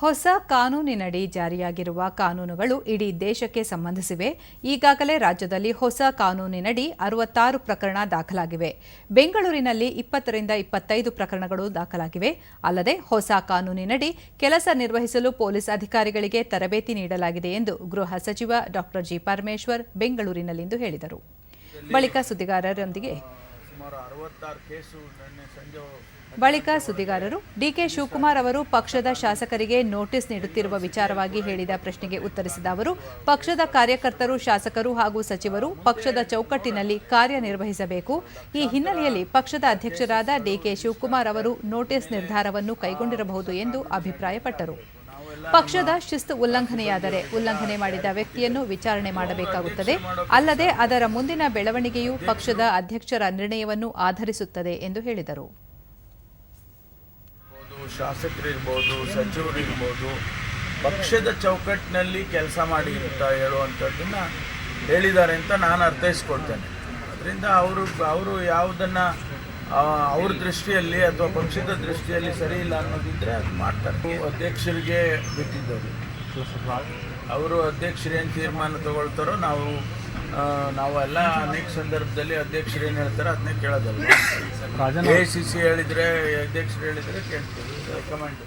ಹೊಸ ಕಾನೂನಿನಡಿ ಜಾರಿಯಾಗಿರುವ ಕಾನೂನುಗಳು ಇಡೀ ದೇಶಕ್ಕೆ ಸಂಬಂಧಿಸಿವೆ. ಈಗಾಗಲೇ ರಾಜ್ಯದಲ್ಲಿ ಹೊಸ ಕಾನೂನಿನಡಿ ಅರವತ್ತಾರು ಪ್ರಕರಣ ದಾಖಲಾಗಿವೆ. ಬೆಂಗಳೂರಿನಲ್ಲಿ ಇಪ್ಪತ್ತರಿಂದ ಇಪ್ಪತ್ತೈದು ಪ್ರಕರಣಗಳು ದಾಖಲಾಗಿವೆ. ಅಲ್ಲದೆ ಹೊಸ ಕಾನೂನಿನಡಿ ಕೆಲಸ ನಿರ್ವಹಿಸಲು ಪೊಲೀಸ್ ಅಧಿಕಾರಿಗಳಿಗೆ ತರಬೇತಿ ನೀಡಲಾಗಿದೆ ಎಂದು ಗೃಹ ಸಚಿವ ಡಾ ಜಿ ಪರಮೇಶ್ವರ್ ಬೆಂಗಳೂರಿನಲ್ಲಿಂದು ಹೇಳಿದರು. ಬಳಿಕ ಸುದ್ದಿಗಾರರೊಂದಿಗೆ ಬಳಿಕ ಸುದ್ದಿಗಾರರು ಡಿಕೆ ಶಿವಕುಮಾರ್ ಅವರು ಪಕ್ಷದ ಶಾಸಕರಿಗೆ ನೋಟಿಸ್ ನೀಡುತ್ತಿರುವ ವಿಚಾರವಾಗಿ ಹೇಳಿದ ಪ್ರಶ್ನೆಗೆ ಉತ್ತರಿಸಿದ ಅವರು, ಪಕ್ಷದ ಕಾರ್ಯಕರ್ತರು, ಶಾಸಕರು ಹಾಗೂ ಸಚಿವರು ಪಕ್ಷದ ಚೌಕಟ್ಟಿನಲ್ಲಿ ಕಾರ್ಯನಿರ್ವಹಿಸಬೇಕು. ಈ ಹಿನ್ನೆಲೆಯಲ್ಲಿ ಪಕ್ಷದ ಅಧ್ಯಕ್ಷರಾದ ಡಿಕೆ ಶಿವಕುಮಾರ್ ಅವರು ನೋಟಿಸ್ ನಿರ್ಧಾರವನ್ನು ಕೈಗೊಂಡಿರಬಹುದು ಎಂದು ಅಭಿಪ್ರಾಯಪಟ್ಟರು. ಪಕ್ಷದ ಶಿಸ್ತು ಉಲ್ಲಂಘನೆಯಾದರೆ ಉಲ್ಲಂಘನೆ ಮಾಡಿದ ವ್ಯಕ್ತಿಯನ್ನು ವಿಚಾರಣೆ ಮಾಡಬೇಕಾಗುತ್ತದೆ. ಅಲ್ಲದೆ ಅದರ ಮುಂದಿನ ಬೆಳವಣಿಗೆಯು ಪಕ್ಷದ ಅಧ್ಯಕ್ಷರ ನಿರ್ಣಯವನ್ನು ಆಧರಿಸುತ್ತದೆ ಎಂದು ಹೇಳಿದರು. ಶಾಸಕರಿರ್ಬೋದು ಸಚಿವರಿರ್ಬೋದು ಪಕ್ಷದ ಚೌಕಟ್ಟಿನಲ್ಲಿ ಕೆಲಸ ಮಾಡಿ ಅಂತ ಹೇಳುವಂಥದ್ದನ್ನು ಹೇಳಿದ್ದಾರೆ ಅಂತ ನಾನು ಅರ್ಥೈಸ್ಕೊಳ್ತೇನೆ. ಅದರಿಂದ ಅವರು ಅವರು ಯಾವುದನ್ನು ಅವ್ರ ದೃಷ್ಟಿಯಲ್ಲಿ ಅಥವಾ ಪಕ್ಷದ ದೃಷ್ಟಿಯಲ್ಲಿ ಸರಿ ಇಲ್ಲ ಅನ್ನೋದಿದ್ರೆ ಅದು ಮಾಡ್ತಾರೆ. ಅಧ್ಯಕ್ಷರಿಗೆ ಬಿಟ್ಟಿದ್ದವರು. ಅವರು ಅಧ್ಯಕ್ಷರೇನು ತೀರ್ಮಾನ ತಗೊಳ್ತಾರೋ ನಾವು ನಾವೆಲ್ಲ ಅನೇಕ ಸಂದರ್ಭದಲ್ಲಿ ಅಧ್ಯಕ್ಷರು ಏನು ಹೇಳ್ತಾರೋ ಅದನ್ನೇ ಕೇಳೋದಲ್ಲ ಎ ಸಿ ಸಿ ಹೇಳಿದರೆ ಅಧ್ಯಕ್ಷರು ಹೇಳಿದರೆ ಕೇಳ್ತೀವಿ. ಕಮಾಂಡ್